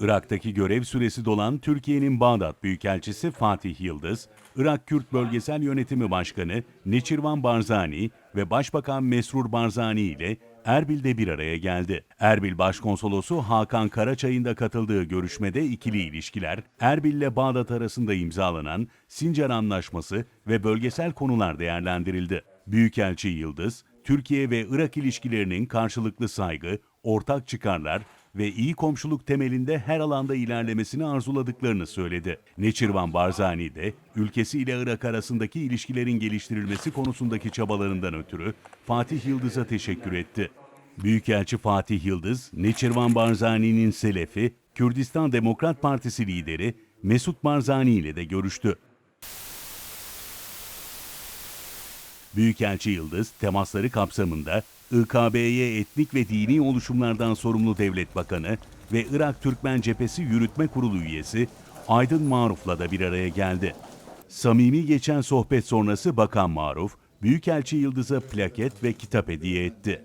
Irak'taki görev süresi dolan Türkiye'nin Bağdat Büyükelçisi Fatih Yıldız, Irak Kürt Bölgesel Yönetimi Başkanı Neçirvan Barzani ve Başbakan Mesrur Barzani ile Erbil'de bir araya geldi. Erbil Başkonsolosu Hakan Karaçay'ın da katıldığı görüşmede ikili ilişkiler, Erbil ile Bağdat arasında imzalanan Sincar Anlaşması ve bölgesel konular değerlendirildi. Büyükelçi Yıldız, Türkiye ve Irak ilişkilerinin karşılıklı saygı, ortak çıkarlar ve iyi komşuluk temelinde her alanda ilerlemesini arzuladıklarını söyledi. Neçirvan Barzani de ülkesi ile Irak arasındaki ilişkilerin geliştirilmesi konusundaki çabalarından ötürü Fatih Yıldız'a teşekkür etti. Büyükelçi Fatih Yıldız, Neçirvan Barzani'nin selefi, Kürdistan Demokrat Partisi lideri Mesut Barzani ile de görüştü. Büyükelçi Yıldız, temasları kapsamında İKB'ye etnik ve dini oluşumlardan sorumlu devlet bakanı ve Irak Türkmen Cephesi Yürütme Kurulu üyesi Aydın Maruf'la da bir araya geldi. Samimi geçen sohbet sonrası Bakan Maruf, Büyükelçi Yıldız'a plaket ve kitap hediye etti.